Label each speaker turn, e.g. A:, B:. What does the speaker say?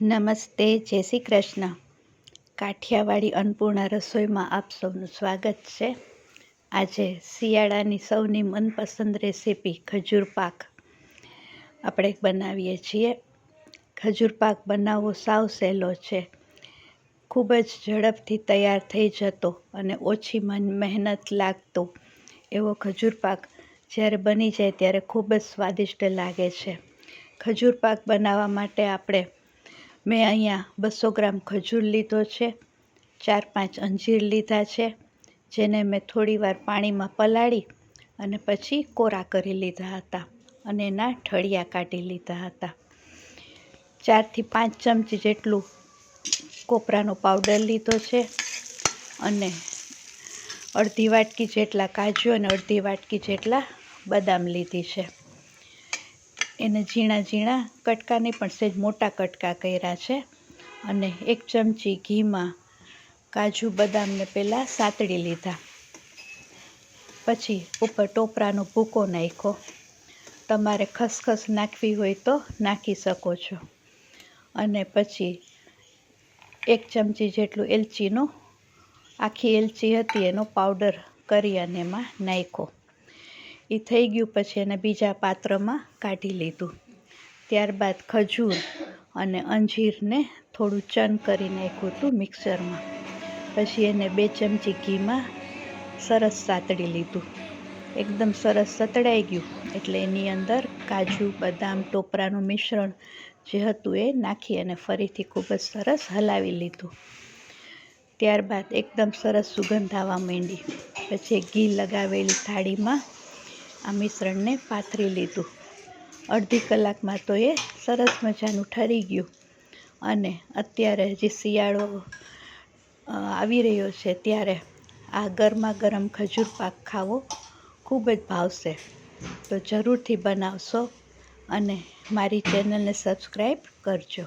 A: નમસ્તે, જય શ્રી કૃષ્ણ. કાઠિયાવાડી અન્નપૂર્ણા રસોઈમાં આપ સૌનું સ્વાગત છે. આજે શિયાળાની સૌની મનપસંદ રેસીપી ખજૂર પાક. આપણે બનાવીએ છીએ. ખજૂર પાક બનાવવો સાવ સહેલો છે. ખૂબ જ ઝડપથી તૈયાર થઈ જતો અને ઓછી મન, મહેનત લાગતો એવો ખજૂર પાક જ્યારે બની જાય ત્યારે ખૂબ જ સ્વાદિષ્ટ લાગે છે. ખજૂર પાક બનાવવા માટે આપણે મેં અહીંયા બસો ગ્રામ ખજૂર લીધો છે, ચાર પાંચ અંજીર લીધા છે, જેને મેં થોડીવાર પાણીમાં પલાળી અને પછી કોરા કરી લીધા હતા અને એના ઠળિયા કાઢી લીધા હતા. ચારથી પાંચ ચમચી જેટલું કોપરાનો પાવડર લીધો છે અને અડધી વાટકી જેટલા કાજુ અને અડધી વાટકી જેટલા બદામ લીધી છે. એને ઝીણા ઝીણા કટકાની પણ સહેજ મોટા કટકા કર્યા છે. અને એક ચમચી ઘીમાં કાજુ બદામને પહેલાં સાતળી લીધા. પછી ઉપર ટોપરાનો ભૂકો નાખ્યો. તમારે ખસખસ નાખવી હોય તો નાખી શકો છો. અને પછી એક ચમચી જેટલું એલચીનો, આખી એલચી હતી એનો પાવડર કરી અને એમાં નાખ્યો. એ થઈ ગયું પછી એને બીજા પાત્રમાં કાઢી લીધું. ત્યારબાદ ખજૂર અને અંજીરને થોડું ચન કરી નાખ્યું હતું મિક્સરમાં. પછી એને બે ચમચી ઘીમાં સરસ સાતળી લીધું. એકદમ સરસ સતળાઈ ગયું એટલે એની અંદર કાજુ, બદામ, ટોપરાનું મિશ્રણ જે હતું એ નાખી અને ફરીથી ખૂબ જ સરસ હલાવી લીધું. ત્યારબાદ એકદમ સરસ સુગંધ આવવા માંડી. પછી ઘી લગાવેલી થાળીમાં આ મિશ્રણને પાથરી લીધું. અડધી કલાકમાં તો એ સરસ મજાનું ઠરી ગયું. અને અત્યારે જે શિયાળો આવી રહ્યો છે ત્યારે આ ગરમા ગરમ ખજૂર પાક ખાવો ખૂબ જ ભાવશે. તો જરૂરથી બનાવશો અને મારી ચેનલને સબસ્ક્રાઈબ કરજો.